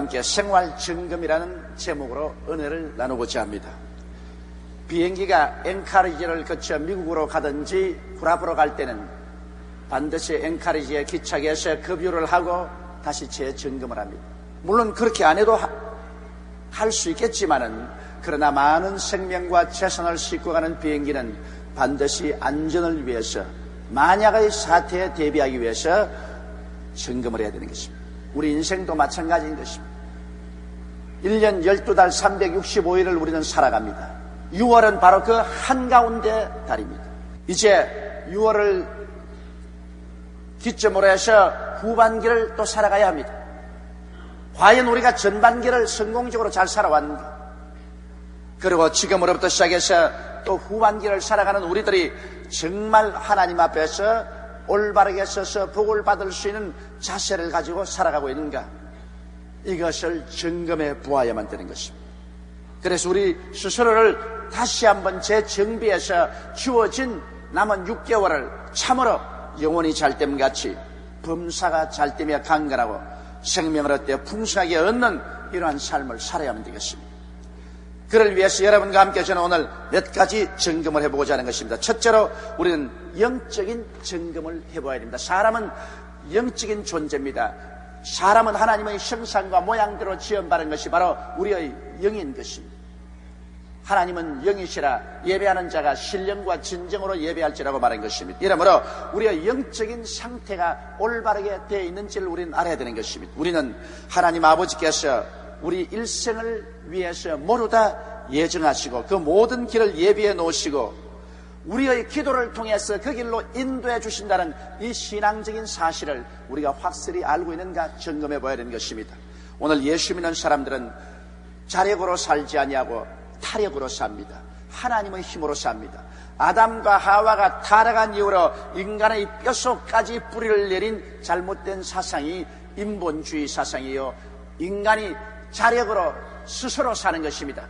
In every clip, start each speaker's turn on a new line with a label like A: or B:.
A: 함께 생활 증금이라는 제목으로 은혜를 나누고자 합니다. 비행기가 앵카리지를 거쳐 미국으로 가든지 구라프로 갈 때는 반드시 앵카리지에 기착해서 급유를 하고 다시 재점검을 합니다. 물론 그렇게 안 해도 할 수 있겠지만은 그러나 많은 생명과 재산을 싣고 가는 비행기는 반드시 안전을 위해서 만약의 사태에 대비하기 위해서 점검을 해야 되는 것입니다. 우리 인생도 마찬가지인 것입니다. 1년 12달 365일을 우리는 살아갑니다. 6월은 바로 그 한가운데 달입니다. 이제 6월을 기점으로 해서 후반기를 또 살아가야 합니다. 과연 우리가 전반기를 성공적으로 잘 살아왔는가? 그리고 지금으로부터 시작해서 또 후반기를 살아가는 우리들이 정말 하나님 앞에서 올바르게 서서 복을 받을 수 있는 자세를 가지고 살아가고 있는가? 이것을 점검해 보아야만 되는 것입니다. 그래서 우리 스스로를 다시 한번 재정비해서 주어진 남은 6개월을 참으로 영원히 잘됨 같이 범사가 잘되며 강건하고 생명을 얻되 풍성하게 얻는 이러한 삶을 살아야만 되겠습니다. 그를 위해서 여러분과 함께 저는 오늘 몇 가지 점검을 해보고자 하는 것입니다. 첫째로 우리는 영적인 점검을 해봐야 됩니다. 사람은 영적인 존재입니다. 사람은 하나님의 형상과 모양대로 지연받은 것이 바로 우리의 영인 것입니다. 하나님은 영이시라 예배하는 자가 신령과 진정으로 예배할지라고 말한 것입니다. 이러므로 우리의 영적인 상태가 올바르게 되어 있는지를 우리는 알아야 되는 것입니다. 우리는 하나님 아버지께서 우리 일생을 위해서 모두 다 예정하시고 그 모든 길을 예비해 놓으시고 우리의 기도를 통해서 그 길로 인도해 주신다는 이 신앙적인 사실을 우리가 확실히 알고 있는가 점검해 봐야 되는 것입니다. 오늘 예수 믿는 사람들은 자력으로 살지 아니하고 타력으로 삽니다. 하나님의 힘으로 삽니다. 아담과 하와가 타락한 이후로 인간의 뼛속까지 뿌리를 내린 잘못된 사상이 인본주의 사상이요. 인간이 자력으로 스스로 사는 것입니다.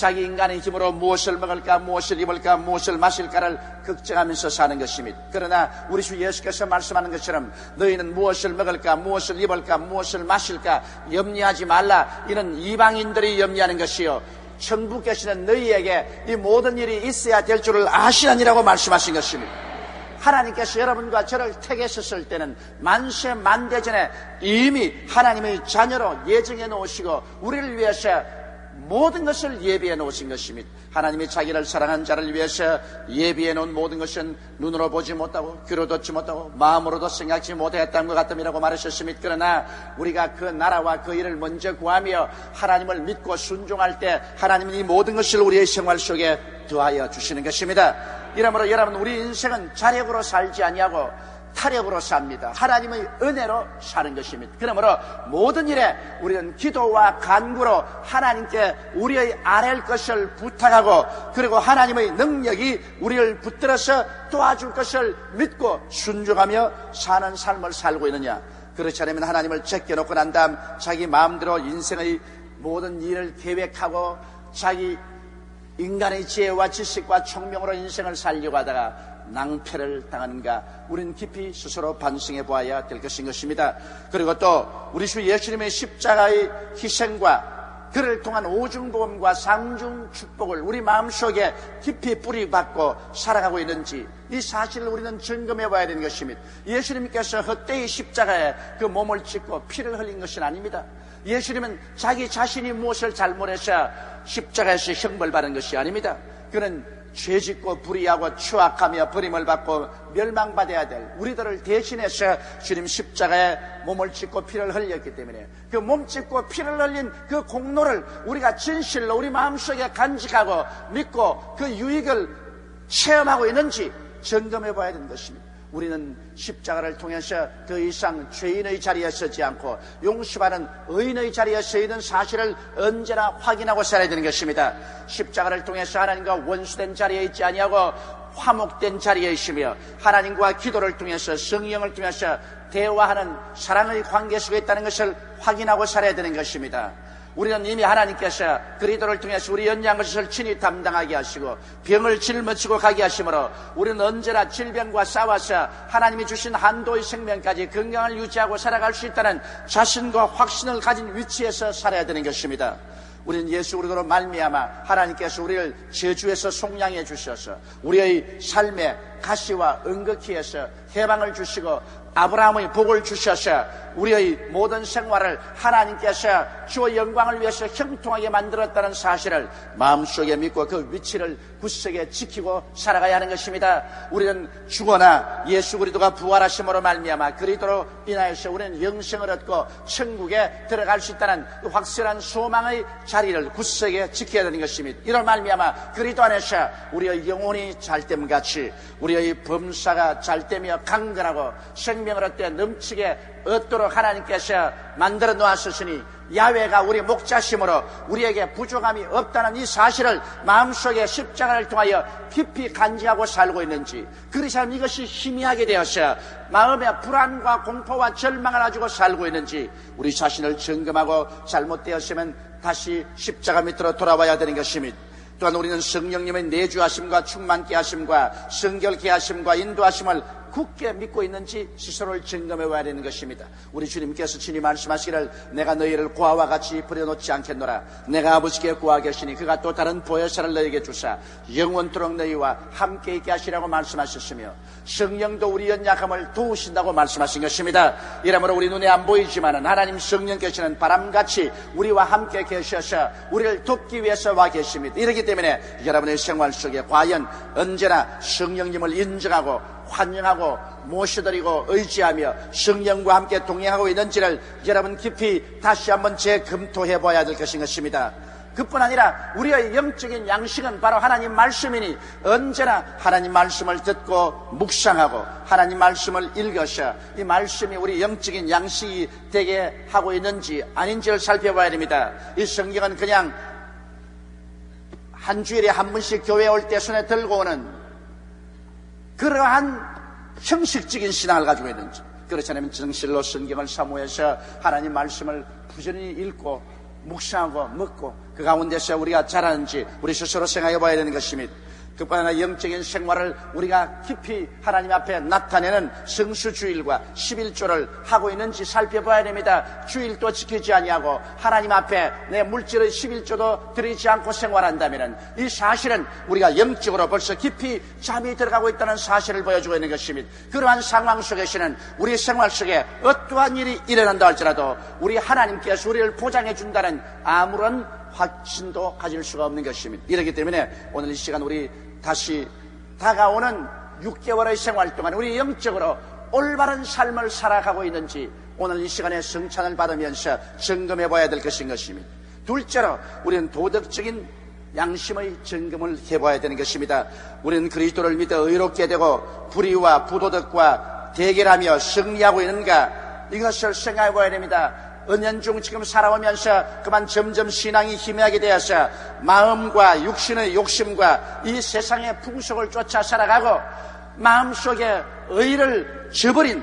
A: 자기 인간의 힘으로 무엇을 먹을까, 무엇을 입을까, 무엇을 마실까를 걱정하면서 사는 것입니다. 그러나 우리 주 예수께서 말씀하는 것처럼 너희는 무엇을 먹을까, 무엇을 입을까, 무엇을 마실까 염려하지 말라. 이는 이방인들이 염려하는 것이요. 천국 계시는 너희에게 이 모든 일이 있어야 될 줄을 아시라니라고 말씀하신 것입니다. 하나님께서 여러분과 저를 택했었을 때는 만세 만대 전에 이미 하나님의 자녀로 예정해 놓으시고 우리를 위해서 모든 것을 예비해 놓으신 것입니다. 하나님이 자기를 사랑한 자를 위해서 예비해 놓은 모든 것은 눈으로 보지 못하고 귀로 듣지 못하고 마음으로도 생각지 못했던 것 같음이라고 말하셨습니다. 그러나 우리가 그 나라와 그 일을 먼저 구하며 하나님을 믿고 순종할 때 하나님이 이 모든 것을 우리의 생활 속에 더하여 주시는 것입니다. 이러므로 여러분 우리 인생은 자력으로 살지 아니하고 타력으로 삽니다. 하나님의 은혜로 사는 것입니다. 그러므로 모든 일에 우리는 기도와 간구로 하나님께 우리의 아랠 것을 부탁하고 그리고 하나님의 능력이 우리를 붙들어서 도와줄 것을 믿고 순종하며 사는 삶을 살고 있느냐. 그렇지 않으면 하나님을 제껴놓고 난 다음 자기 마음대로 인생의 모든 일을 계획하고 자기 인간의 지혜와 지식과 총명으로 인생을 살려고 하다가 낭패를 당하는가 우리는 깊이 스스로 반성해 보아야 될 것인 것입니다. 그리고 또 우리 주 예수님의 십자가의 희생과 그를 통한 오중보험과 상중 축복을 우리 마음속에 깊이 뿌리박고 살아가고 있는지 이 사실을 우리는 점검해 봐야 되는 것입니다. 예수님께서 헛되이 십자가에 그 몸을 찢고 피를 흘린 것은 아닙니다. 예수님은 자기 자신이 무엇을 잘못해서 십자가에서 형벌 받은 것이 아닙니다. 그는 죄짓고 불의하고 추악하며 버림을 받고 멸망받아야 될 우리들을 대신해서 주님 십자가에 몸을 찢고 피를 흘렸기 때문에 그 몸 찢고 피를 흘린 그 공로를 우리가 진실로 우리 마음속에 간직하고 믿고 그 유익을 체험하고 있는지 점검해 봐야 되는 것입니다. 우리는 십자가를 통해서 더 이상 죄인의 자리에 서지 않고 용서받은 의인의 자리에 서 있는 사실을 언제나 확인하고 살아야 되는 것입니다. 십자가를 통해서 하나님과 원수된 자리에 있지 아니하고 화목된 자리에 있으며 하나님과 기도를 통해서 성령을 통해서 대화하는 사랑의 관계 속에 있다는 것을 확인하고 살아야 되는 것입니다. 우리는 이미 하나님께서 그리스도를 통해서 우리 연약한 것을 친히 담당하게 하시고 병을 짊어지고 가게 하심으로 우리는 언제나 질병과 싸워서 하나님이 주신 한도의 생명까지 건강을 유지하고 살아갈 수 있다는 자신과 확신을 가진 위치에서 살아야 되는 것입니다. 우리는 예수 그리스도로 말미암아 하나님께서 우리를 제주에서 속량해 주셔서 우리의 삶에 가시와 은극히 해서 해방을 주시고 아브라함의 복을 주셔서 우리의 모든 생활을 하나님께서 주의 영광을 위해서 형통하게 만들었다는 사실을 마음속에 믿고 그 위치를 굳세게 지키고 살아가야 하는 것입니다. 우리는 죽어나 예수 그리스도가 부활하심으로 말미암아 그리스도로 인하여서 우리는 영생을 얻고 천국에 들어갈 수 있다는 그 확실한 소망의 자리를 굳세게 지켜야 되는 것입니다. 이런 말미암아 그리스도 안에서 우리의 영혼이 잘됨 같이 우리의 범사가 잘되며 강건하고 생명 을 얻되 넘치게 얻도록 하나님께서 만들어 놓았으니 야외가 우리 목자심으로 우리에게 부족함이 없다는 이 사실을 마음속에 십자가를 통하여 깊이 간지하고 살고 있는지 그리스도는 이것이 희미하게 되어서 마음의 불안과 공포와 절망을 가지고 살고 있는지 우리 자신을 점검하고 잘못되었으면 다시 십자가 밑으로 돌아와야 되는 것입니다. 또한 우리는 성령님의 내주하심과 충만케 하심과 성결케 하심과 인도하심을 굳게 믿고 있는지 스스로를 점검해 봐야 되는 것입니다. 우리 주님께서 친히 말씀하시기를 내가 너희를 고아와 같이 버려놓지 않겠노라. 내가 아버지께 구하 계시니 그가 또 다른 보혜사를 너희에게 주사 영원토록 너희와 함께 있게 하시라고 말씀하셨으며 성령도 우리 연약함을 도우신다고 말씀하신 것입니다. 이러므로 우리 눈에 안 보이지만은 하나님 성령께서는 바람같이 우리와 함께 계셔서 우리를 돕기 위해서 와 계십니다. 이렇기 때문에 여러분의 생활 속에 과연 언제나 성령님을 인정하고 환영하고 모셔드리고 의지하며 성령과 함께 동행하고 있는지를 여러분 깊이 다시 한번 재검토해 봐야 될 것인 것입니다. 그뿐 아니라 우리의 영적인 양식은 바로 하나님 말씀이니 언제나 하나님 말씀을 듣고 묵상하고 하나님 말씀을 읽어서 이 말씀이 우리 영적인 양식이 되게 하고 있는지 아닌지를 살펴봐야 됩니다. 이 성경은 그냥 한 주일에 한 번씩 교회 올 때 손에 들고 오는 그러한 형식적인 신앙을 가지고 있는지 그렇지 않으면 정실로 성경을 사모해서 하나님 말씀을 부지런히 읽고 묵상하고 먹고 그 가운데서 우리가 자라는지 우리 스스로 생각해 봐야 되는 것입니다. 그뿐 아니라 영적인 생활을 우리가 깊이 하나님 앞에 나타내는 성수주일과 11조를 하고 있는지 살펴봐야 됩니다. 주일도 지키지 아니하고 하나님 앞에 내 물질의 11조도 드리지 않고 생활한다면 이 사실은 우리가 영적으로 벌써 깊이 잠이 들어가고 있다는 사실을 보여주고 있는 것입니다. 그러한 상황 속에서는 우리 생활 속에 어떠한 일이 일어난다 할지라도 우리 하나님께서 우리를 보장해 준다는 아무런 확신도 가질 수가 없는 것입니다. 이렇기 때문에 오늘 이 시간 우리 다시 다가오는 6개월의 생활 동안 우리 영적으로 올바른 삶을 살아가고 있는지 오늘 이 시간에 성찬을 받으면서 점검해 봐야 될 것인 것입니다. 둘째로 우리는 도덕적인 양심의 점검을 해봐야 되는 것입니다. 우리는 그리스도를 믿어 의롭게 되고 불의와 부도덕과 대결하며 승리하고 있는가 이것을 생각해 봐야 됩니다. 은연중 지금 살아오면서 그만 점점 신앙이 희미하게 되어서 마음과 육신의 욕심과 이 세상의 풍속을 쫓아 살아가고 마음속에 의를 저버린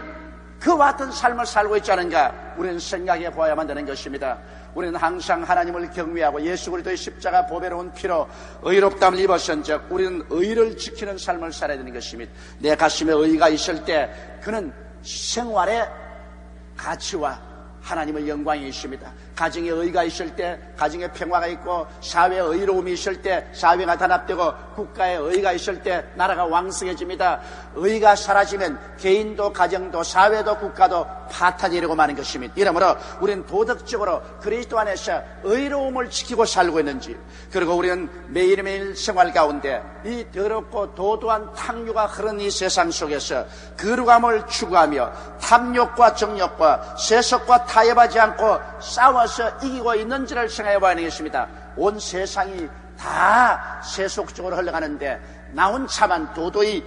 A: 그와 같은 삶을 살고 있지 않은가 우리는 생각해 보아야만 되는 것입니다. 우리는 항상 하나님을 경외하고 예수 그리스도의 십자가 보배로운 피로 의롭담을 입었은즉 우리는 의를 지키는 삶을 살아야 되는 것입니다. 내 가슴에 의가 있을 때 그는 생활의 가치와 하나님의 영광이 있습니다. 가정에 의가 있을 때 가정에 평화가 있고 사회에 의로움이 있을 때 사회가 단합되고 국가에 의가 있을 때 나라가 왕성해집니다. 의가 사라지면 개인도 가정도 사회도 국가도 파탄이 되고 마는 것입니다. 이러므로 우리는 도덕적으로 그리스도 안에서 의로움을 지키고 살고 있는지 그리고 우리는 매일매일 생활 가운데 이 더럽고 도도한 탕류가 흐르는 이 세상 속에서 거룩함을 추구하며 탐욕과 정욕과 세속과 타협하지 않고 싸워 서 이기고 있는지를 생각해 봐야 되겠습니다. 온 세상이 다 세속적으로 흘러가는데 나 혼자만 도도히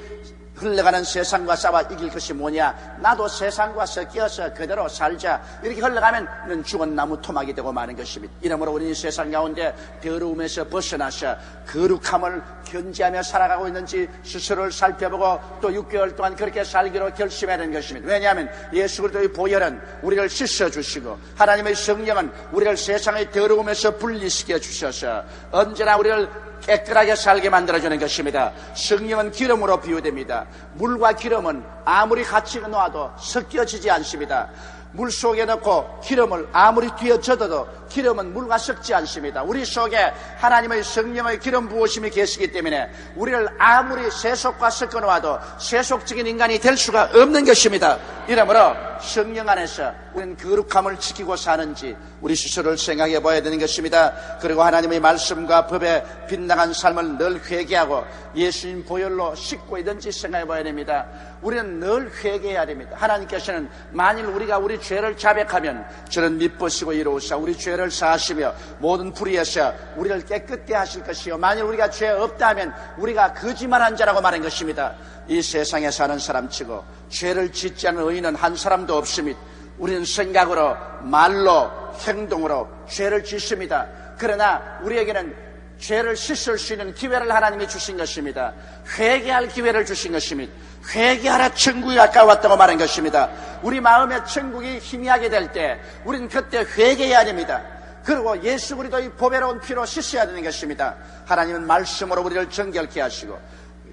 A: 흘러가는 세상과 싸워 이길 것이 뭐냐? 나도 세상과 섞여서 그대로 살자. 이렇게 흘러가면 죽은 나무 토막이 되고 마는 것입니다. 이러므로 우리는 세상 가운데 더러움에서 벗어나서 거룩함을 견지하며 살아가고 있는지 스스로를 살펴보고 또 6개월 동안 그렇게 살기로 결심해야 되는 것입니다. 왜냐하면 예수 그리스도의 보혈은 우리를 씻어 주시고 하나님의 성령은 우리를 세상의 더러움에서 분리시켜 주셔서 언제나 우리를 깨끗하게 살게 만들어주는 것입니다. 성령은 기름으로 비유됩니다. 물과 기름은 아무리 같이 놓아도 섞여지지 않습니다. 물 속에 넣고 기름을 아무리 뒤에 젖어도 기름은 물과 섞지 않습니다. 우리 속에 하나님의 성령의 기름 부으심이 계시기 때문에 우리를 아무리 세속과 섞어 놓아도 세속적인 인간이 될 수가 없는 것입니다. 이러므로 성령 안에서 우리는 거룩함을 지키고 사는지 우리 스스로를 생각해 봐야 되는 것입니다. 그리고 하나님의 말씀과 법에 빗나간 삶을 늘 회개하고 예수님 보혈로 씻고 있는지 생각해 봐야 됩니다. 우리는 늘 회개해야 됩니다. 하나님께서는 만일 우리가 우리 죄를 자백하면 저는 믿으시고 이루우사 우리 죄를 사하시며 모든 불의에서 우리를 깨끗게 하실 것이요 만일 우리가 죄 없다면 우리가 거짓말한 자라고 말한 것입니다. 이 세상에 사는 사람치고 죄를 짓지 않은 의인은 한 사람도 없습니다. 우리는 생각으로 말로 행동으로 죄를 짓습니다. 그러나 우리에게는 죄를 씻을 수 있는 기회를 하나님이 주신 것입니다. 회개할 기회를 주신 것입니다. 회개하라 천국이 가까웠다고 말한 것입니다. 우리 마음에 천국이 희미하게 될 때 우리는 그때 회개해야 됩니다. 그리고 예수 그리스도의 보배로운 피로 씻어야 되는 것입니다. 하나님은 말씀으로 우리를 정결케 하시고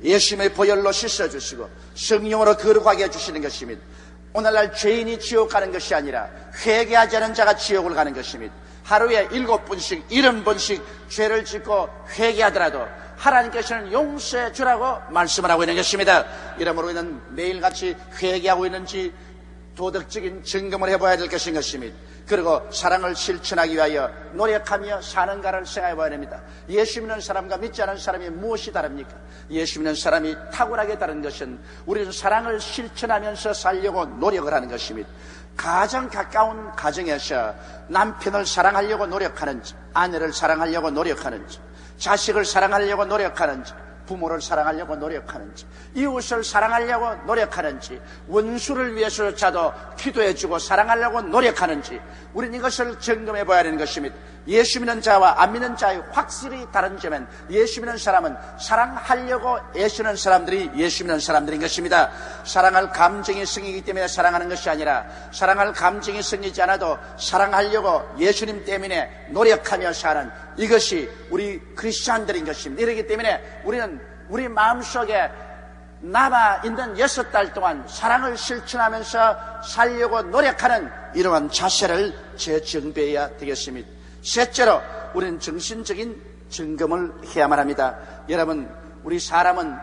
A: 예수님의 보혈로 씻어주시고 성령으로 거룩하게 해주시는 것입니다. 오늘날 죄인이 지옥 가는 것이 아니라 회개하지 않은 자가 지옥을 가는 것입니다. 하루에 일곱 번씩, 일흔 번씩 죄를 짓고 회개하더라도 하나님께서는 용서해 주라고 말씀을 하고 있는 것입니다. 이러므로 우리는 매일같이 회개하고 있는지 도덕적인 점검을 해봐야 될 것인 것입니다. 그리고 사랑을 실천하기 위하여 노력하며 사는가를 생각해 봐야 됩니다. 예수 믿는 사람과 믿지 않은 사람이 무엇이 다릅니까? 예수 믿는 사람이 탁월하게 다른 것은 우리는 사랑을 실천하면서 살려고 노력을 하는 것입니다. 가장 가까운 가정에서 남편을 사랑하려고 노력하는지, 아내를 사랑하려고 노력하는지, 자식을 사랑하려고 노력하는지, 부모를 사랑하려고 노력하는지, 이웃을 사랑하려고 노력하는지, 원수를 위해서조차도 기도해주고 사랑하려고 노력하는지, 우리는 이것을 점검해 봐야 하는 것입니다. 예수 믿는 자와 안 믿는 자의 확실히 다른 점은 예수 믿는 사람은 사랑하려고 애쓰는 사람들이 예수 믿는 사람들인 것입니다. 사랑할 감정이 생기기 때문에 사랑하는 것이 아니라 사랑할 감정이 생기지 않아도 사랑하려고 예수님 때문에 노력하며 사는 이것이 우리 크리스찬들인 것입니다. 이러기 때문에 우리는 우리 마음속에 남아 있는 여섯 달 동안 사랑을 실천하면서 살려고 노력하는 이러한 자세를 재정비해야 되겠습니다. 셋째로 우리는 정신적인 점검을 해야만 합니다. 여러분, 우리 사람은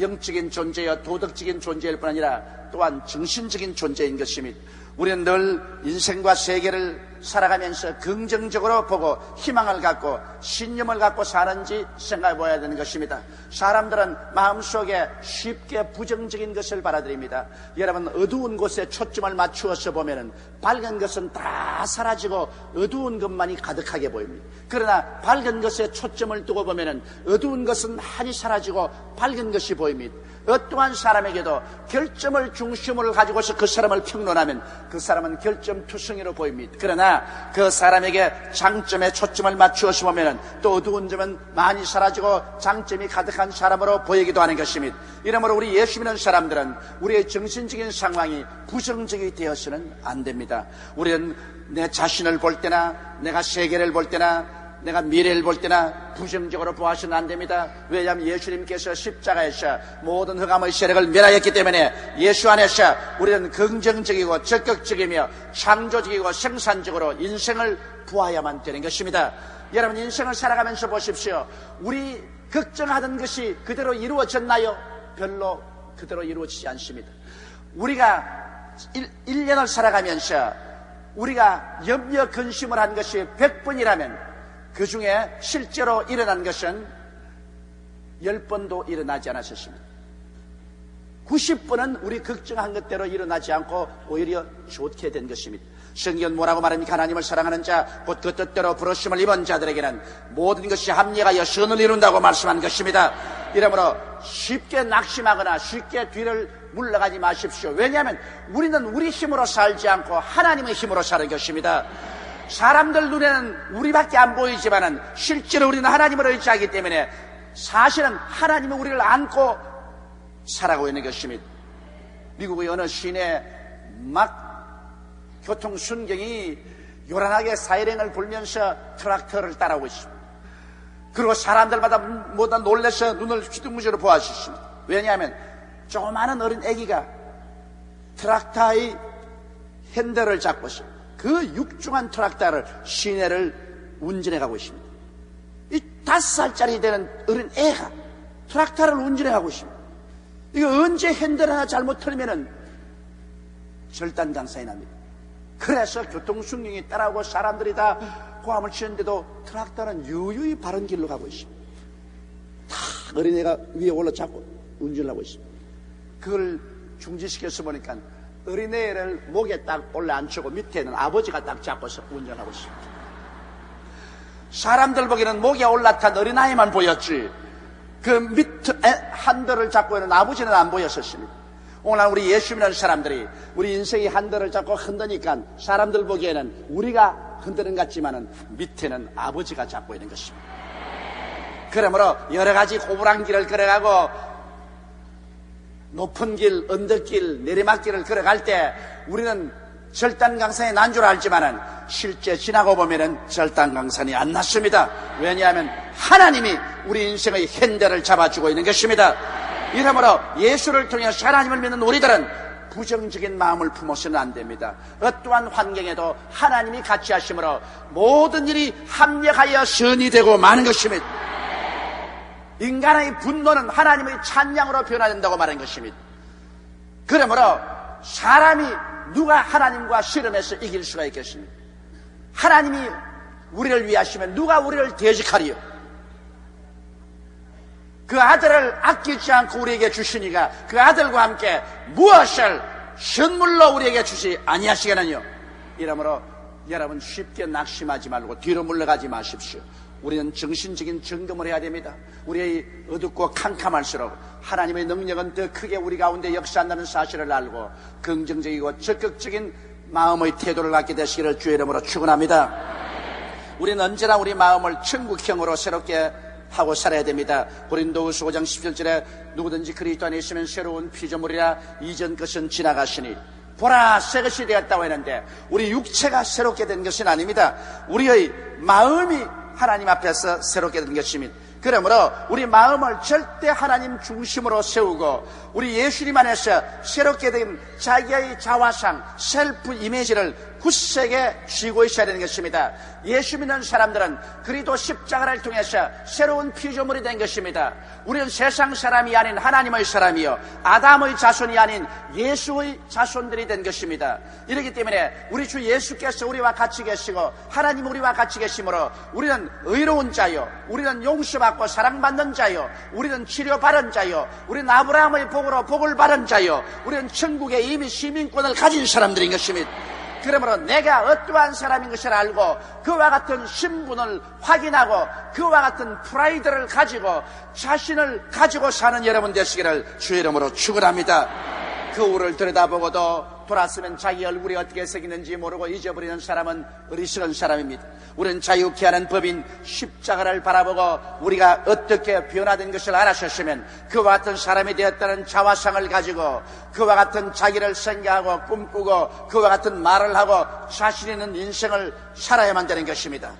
A: 영적인 존재여 도덕적인 존재일 뿐 아니라 또한 정신적인 존재인 것입니다. 우리는 늘 인생과 세계를 살아가면서 긍정적으로 보고 희망을 갖고 신념을 갖고 사는지 생각해 보아야 되는 것입니다. 사람들은 마음속에 쉽게 부정적인 것을 받아들입니다. 여러분 어두운 곳에 초점을 맞추어서 보면은 밝은 것은 다 사라지고 어두운 것만이 가득하게 보입니다. 그러나 밝은 것에 초점을 두고 보면은 어두운 것은 많이 사라지고 밝은 것이 보입니다. 어떠한 사람에게도 결점을 중심으로 가지고서 그 사람을 평론하면 그 사람은 결점 투성이로 보입니다. 그러나 그 사람에게 장점에 초점을 맞추어서 보면 또 어두운 점은 많이 사라지고 장점이 가득한 사람으로 보이기도 하는 것입니다. 이러므로 우리 예수 믿는 사람들은 우리의 정신적인 상황이 부정적이 되어서는 안 됩니다. 우리는 내 자신을 볼 때나 내가 세계를 볼 때나 내가 미래를 볼 때나 부정적으로 보아서는 안 됩니다. 왜냐하면 예수님께서 십자가에서 모든 흑암의 세력을 멸하였기 때문에 예수 안에서 우리는 긍정적이고 적극적이며 창조적이고 생산적으로 인생을 보아야만 되는 것입니다. 여러분 인생을 살아가면서 보십시오. 우리 걱정하던 것이 그대로 이루어졌나요? 별로 그대로 이루어지지 않습니다. 우리가 1, 년을 살아가면서 우리가 염려 근심을 한 것이 100번이라면 그 중에 실제로 일어난 것은 10번도 일어나지 않았었습니다. 90번은 우리 걱정한 것대로 일어나지 않고 오히려 좋게 된 것입니다. 성경 뭐라고 말합니까? 하나님을 사랑하는 자, 곧 그 뜻대로 부르심을 입은 자들에게는 모든 것이 합리하여 선을 이룬다고 말씀한 것입니다. 이러므로 쉽게 낙심하거나 쉽게 뒤를 물러가지 마십시오. 왜냐하면 우리는 우리 힘으로 살지 않고 하나님의 힘으로 사는 것입니다. 사람들 눈에는 우리밖에 안 보이지만은 실제로 우리는 하나님을 의지하기 때문에 사실은 하나님은 우리를 안고 살아가고 있는 것입니다. 미국의 어느 시내 막 교통 순경이 요란하게 사이렌을 불면서 트랙터를 따라오고 있습니다. 그리고 사람들마다 모두 놀래서 눈을 휘둥무지로 보아주십니다. 왜냐하면 조그마한 어린 아기가 트랙터의 핸들을 잡고 있습니다. 그 육중한 트랙터를 시내를 운전해 가고 있습니다. 이 다섯 살짜리 되는 어린 애가 트랙터를 운전해 가고 있습니다. 이거 언제 핸들 하나 잘못 틀면은 절단강사이 납니다. 그래서 교통순경이 따라오고 사람들이 다 고함을 치는데도 트랙터는 유유히 바른 길로 가고 있습니다. 다 어린애가 위에 올라잡고 운전을 하고 있습니다. 그걸 중지시켜서 보니까 어린애를 목에 딱 올라 앉히고 밑에는 아버지가 딱 잡고서 운전하고 있습니다. 사람들 보기에는 목에 올라탄 어린아이만 보였지 그 밑에 한들을 잡고 있는 아버지는 안 보였었습니다. 오늘 우리 예수 믿는 사람들이 우리 인생이 한들을 잡고 흔드니까 사람들 보기에는 우리가 흔드는 것 같지만은 밑에는 아버지가 잡고 있는 것입니다. 그러므로 여러 가지 고불한 길을 걸어가고 높은 길, 언덕길, 내리막길을 걸어갈 때 우리는 절단강산이 난 줄 알지만은 실제 지나고 보면은 절단강산이 안 났습니다. 왜냐하면 하나님이 우리 인생의 핸들을 잡아주고 있는 것입니다. 이러므로 예수를 통해서 하나님을 믿는 우리들은 부정적인 마음을 품어서는 안 됩니다. 어떠한 환경에도 하나님이 같이 하심으로 모든 일이 합력하여 선이 되고 마는 것입니다. 인간의 분노는 하나님의 찬양으로 변화된다고 말한 것입니다. 그러므로 사람이 누가 하나님과 씨름해서 이길 수가 있겠습니까? 하나님이 우리를 위하시면 누가 우리를 대적하리요? 그 아들을 아끼지 않고 우리에게 주시니가 그 아들과 함께 무엇을 선물로 우리에게 주시 아니하시겠느냐? 이러므로 여러분 쉽게 낙심하지 말고 뒤로 물러가지 마십시오. 우리는 정신적인 점검을 해야 됩니다. 우리의 어둡고 캄캄할수록 하나님의 능력은 더 크게 우리 가운데 역사한다는 사실을 알고 긍정적이고 적극적인 마음의 태도를 갖게 되시기를 주의 이름으로 축원합니다. 우리는 언제나 우리 마음을 천국형으로 새롭게 하고 살아야 됩니다. 고린도후서 5장 17절에 누구든지 그리스도 안에 있으면 새로운 피조물이라 이전 것은 지나가시니 보라 새 것이 되었다고 했는데 우리 육체가 새롭게 된 것은 아닙니다. 우리의 마음이 하나님 앞에서 새롭게 된 것입니다. 그러므로 우리 마음을 절대 하나님 중심으로 세우고 우리 예수님 안에서 새롭게 된 자기의 자화상 셀프 이미지를 굳세게 쥐고 있어야 되는 것입니다. 예수 믿는 사람들은 그리도 십자가를 통해서 새로운 피조물이 된 것입니다. 우리는 세상 사람이 아닌 하나님의 사람이요. 아담의 자손이 아닌 예수의 자손들이 된 것입니다. 이렇기 때문에 우리 주 예수께서 우리와 같이 계시고 하나님 우리와 같이 계시므로 우리는 의로운 자요. 우리는 용서받고 사랑받는 자요. 우리는 치료받은 자요. 우리는 아브라함의 복으로 복을 받은 자요. 우리는 천국에 이미 시민권을 가진 사람들인 것입니다. 그러므로 내가 어떠한 사람인 것을 알고 그와 같은 신분을 확인하고 그와 같은 프라이드를 가지고 자신을 가지고 사는 여러분 되시기를 주의 이름으로 축원합니다. 거울을 들여다보고도 돌았으면 자기 얼굴이 어떻게 생겼는지 모르고 잊어버리는 사람은 어리석은 사람입니다. 우리는 자유케 하는 법인 십자가를 바라보고 우리가 어떻게 변화된 것을 알아셨으면 그와 같은 사람이 되었다는 자화상을 가지고 그와 같은 자기를 생각하고 꿈꾸고 그와 같은 말을 하고 자신 있는 인생을 살아야만 되는 것입니다.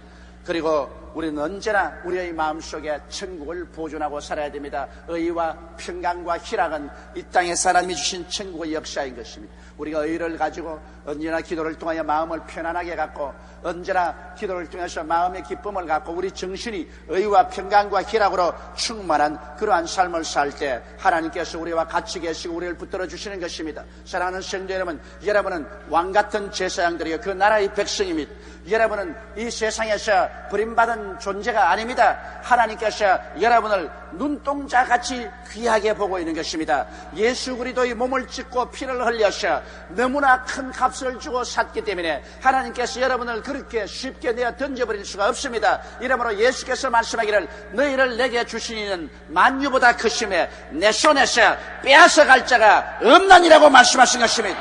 A: 그리고 우리는 언제나 우리의 마음속에 천국을 보존하고 살아야 됩니다. 의와 평강과 희락은 이 땅에 하나님이 주신 천국의 역사인 것입니다. 우리가 의를 가지고 언제나 기도를 통하여 마음을 편안하게 갖고 언제나 기도를 통해서 마음의 기쁨을 갖고 우리 정신이 의와 평강과 희락으로 충만한 그러한 삶을 살 때 하나님께서 우리와 같이 계시고 우리를 붙들어 주시는 것입니다. 사랑하는 성도 여러분, 여러분은 왕 같은 제사장들이요 그 나라의 백성입니다. 여러분은 이 세상에서 버림받은 존재가 아닙니다. 하나님께서 여러분을 눈동자 같이 귀하게 보고 있는 것입니다. 예수 그리도의 몸을 찢고 피를 흘려서 너무나 큰 값을 주고 샀기 때문에 하나님께서 여러분을 그렇게 쉽게 내어 던져버릴 수가 없습니다. 이러므로 예수께서 말씀하기를 너희를 내게 주시는 만유보다 크심에 내 손에서 빼앗아 갈 자가 없나니라고 말씀하신 것입니다.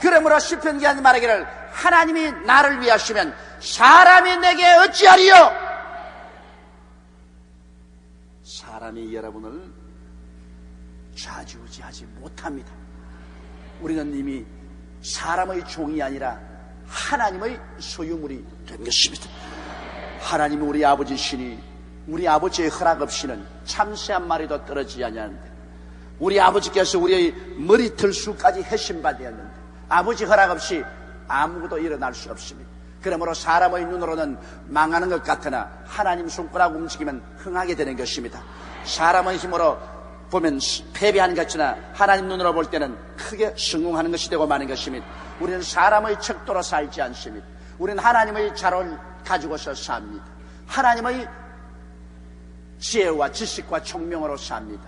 A: 그러므로 시편기한 말하기를 하나님이 나를 위하시면 사람이 내게 어찌하리요? 사람이 여러분을 좌지우지하지 못합니다. 우리는 이미 사람의 종이 아니라 하나님의 소유물이 된 것입니다. 하나님이 우리 아버지시니 우리 아버지의 허락 없이는 참새 한 마리도 떨어지지 아니하는데 우리 아버지께서 우리의 머리털 수까지 해신받았는데 아버지 허락 없이 아무것도 일어날 수 없습니다. 그러므로 사람의 눈으로는 망하는 것 같으나 하나님 손가락 움직이면 흥하게 되는 것입니다. 사람의 힘으로 보면 패배하는 것 같으나 하나님 눈으로 볼 때는 크게 성공하는 것이 되고 마는 것입니다. 우리는 사람의 척도로 살지 않습니다. 우리는 하나님의 자를 가지고서 삽니다. 하나님의 지혜와 지식과 총명으로 삽니다.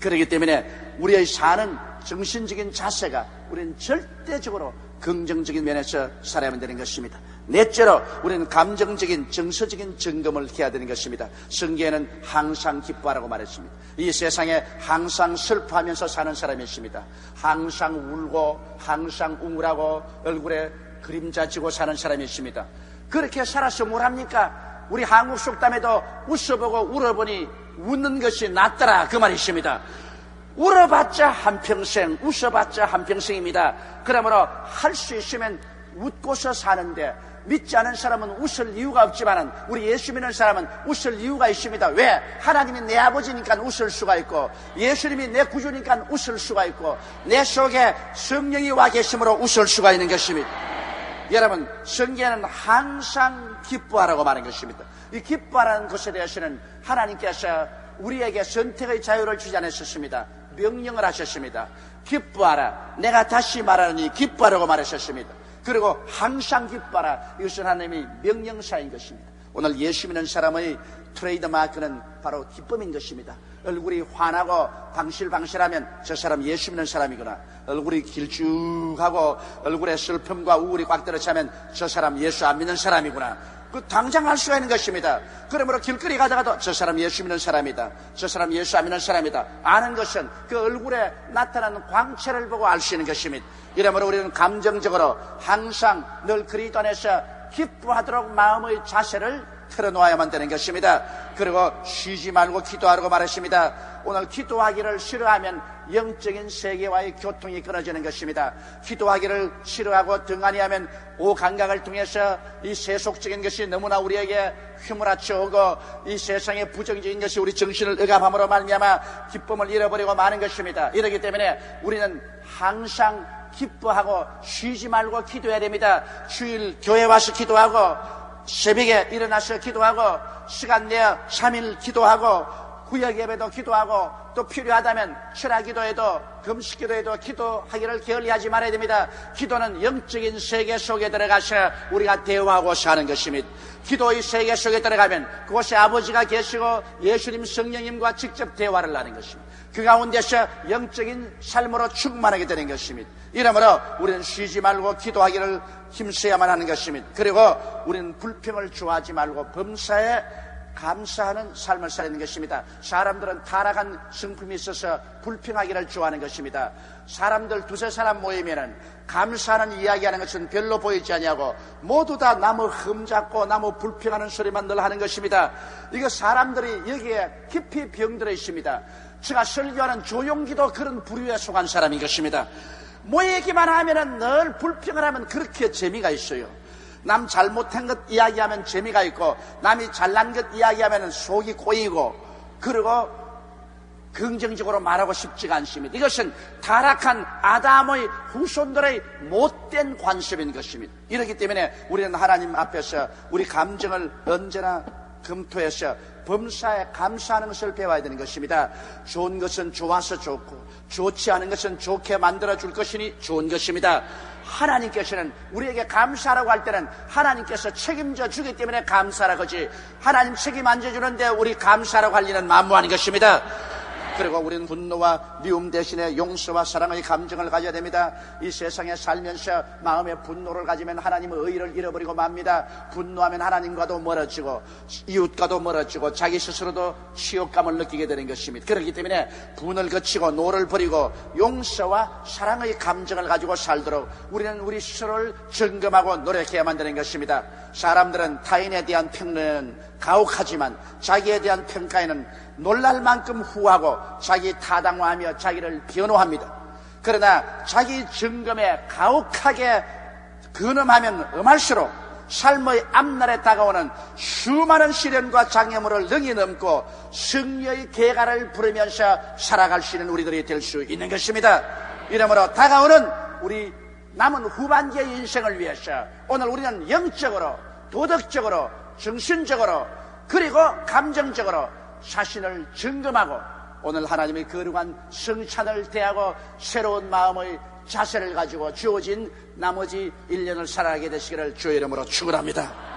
A: 그렇기 때문에 우리의 사는 정신적인 자세가 우리는 절대적으로 긍정적인 면에서 살아야만 되는 것입니다. 넷째로 우리는 감정적인 정서적인 점검을 해야 되는 것입니다. 성경에는 항상 기뻐하라고 말했습니다. 이 세상에 항상 슬퍼하면서 사는 사람이 있습니다. 항상 울고 항상 우울하고 얼굴에 그림자 지고 사는 사람이 있습니다. 그렇게 살아서 뭘 합니까? 우리 한국 속담에도 웃어보고 울어보니 웃는 것이 낫더라 그 말이 있습니다. 울어봤자 한평생, 웃어봤자 한평생입니다. 그러므로 할 수 있으면 웃고서 사는데 믿지 않은 사람은 웃을 이유가 없지만은 우리 예수 믿는 사람은 웃을 이유가 있습니다. 왜? 하나님이 내 아버지니까 웃을 수가 있고 예수님이 내 구주니까 웃을 수가 있고 내 속에 성령이 와 계심으로 웃을 수가 있는 것입니다. 여러분, 성경에는 항상 기뻐하라고 말하는 것입니다. 이 기뻐하라는 것에 대해서는 하나님께서 우리에게 선택의 자유를 주지 않으셨습니다. 명령을 하셨습니다. 기뻐하라. 내가 다시 말하니 기뻐하라고 말하셨습니다. 그리고 항상 기뻐하라. 이것은 하나님의 명령사인 것입니다. 오늘 예수 믿는 사람의 트레이드 마크는 바로 기쁨인 것입니다. 얼굴이 환하고 방실방실하면 저 사람 예수 믿는 사람이구나. 얼굴이 길쭉하고 얼굴에 슬픔과 우울이 꽉 들어차면 저 사람 예수 안 믿는 사람이구나. 그 당장 알 수가 있는 것입니다. 그러므로 길거리 가다가도 저 사람 예수 믿는 사람이다. 저 사람 예수 안 믿는 사람이다. 아는 것은 그 얼굴에 나타나는 광채를 보고 알 수 있는 것입니다. 이러므로 우리는 감정적으로 항상 늘 그리스도 안에서 기뻐하도록 마음의 자세를 틀어놓아야만 되는 것입니다. 그리고 쉬지 말고 기도하라고 말했습니다. 오늘 기도하기를 싫어하면 영적인 세계와의 교통이 끊어지는 것입니다. 기도하기를 싫어하고 등한히하면 오감각을 통해서 이 세속적인 것이 너무나 우리에게 휘몰아쳐 오고 이 세상의 부정적인 것이 우리 정신을 억압함으로 말미암아 기쁨을 잃어버리고 마는 것입니다. 이러기 때문에 우리는 항상 기뻐하고 쉬지 말고 기도해야 됩니다. 주일 교회 와서 기도하고 새벽에 일어나서 기도하고 시간 내어 3일 기도하고 구역 예배도 기도하고 또 필요하다면 철학 기도에도 금식 기도에도 기도하기를 게을리하지 말아야 됩니다. 기도는 영적인 세계 속에 들어가서 우리가 대화하고 사는 것입니다. 기도의 세계 속에 들어가면 그곳에 아버지가 계시고 예수님 성령님과 직접 대화를 하는 것입니다. 그 가운데서 영적인 삶으로 충만하게 되는 것입니다. 이러므로 우리는 쉬지 말고 기도하기를 힘써야만 하는 것입니다. 그리고 우리는 불평을 좋아하지 말고 범사에 감사하는 삶을 살는 것입니다. 사람들은 타락한 성품이 있어서 불평하기를 좋아하는 것입니다. 사람들 두세 사람 모이면은 감사하는 이야기하는 것은 별로 보이지 아니하고 모두 다 나무 흠잡고 나무 불평하는 소리만 늘 하는 것입니다. 이거 사람들이 여기에 깊이 병들어 있습니다. 제가 설교하는 조용기도 그런 부류에 속한 사람인 것입니다. 모이기만 하면은 늘 불평을 하면 그렇게 재미가 있어요. 남 잘못한 것 이야기하면 재미가 있고 남이 잘난 것 이야기하면 속이 꼬이고 그리고 긍정적으로 말하고 싶지가 않습니다. 이것은 타락한 아담의 후손들의 못된 관습인 것입니다. 이렇기 때문에 우리는 하나님 앞에서 우리 감정을 언제나 검토해서 범사에 감사하는 것을 배워야 되는 것입니다. 좋은 것은 좋아서 좋고 좋지 않은 것은 좋게 만들어 줄 것이니 좋은 것입니다. 하나님께서는 우리에게 감사라고 할 때는 하나님께서 책임져 주기 때문에 감사라고 하지 하나님 책임 안 져주는데 우리 감사라고 할 리는 만무한 것입니다. 그리고 우리는 분노와 미움 대신에 용서와 사랑의 감정을 가져야 됩니다. 이 세상에 살면서 마음에 분노를 가지면 하나님의 의를 잃어버리고 맙니다. 분노하면 하나님과도 멀어지고 이웃과도 멀어지고 자기 스스로도 치욕감을 느끼게 되는 것입니다. 그렇기 때문에 분을 거치고 노를 버리고 용서와 사랑의 감정을 가지고 살도록 우리는 우리 스스로를 점검하고 노력해야만 되는 것입니다. 사람들은 타인에 대한 평론은 가혹하지만 자기에 대한 평가에는 놀랄 만큼 후하고 자기 타당화하며 자기를 변호합니다. 그러나 자기 점검에 가혹하게 근엄하면 엄할수록 삶의 앞날에 다가오는 수많은 시련과 장애물을 능히 넘고 승리의 계가를 부르면서 살아갈 수 있는 우리들이 될 수 있는 것입니다. 이러므로 다가오는 우리 남은 후반기의 인생을 위해서 오늘 우리는 영적으로 도덕적으로 정신적으로 그리고 감정적으로 자신을 점검하고 오늘 하나님의 거룩한 성찬을 대하고 새로운 마음의 자세를 가지고 주어진 나머지 1년을 살아가게 되시기를 주의 이름으로 축원합니다.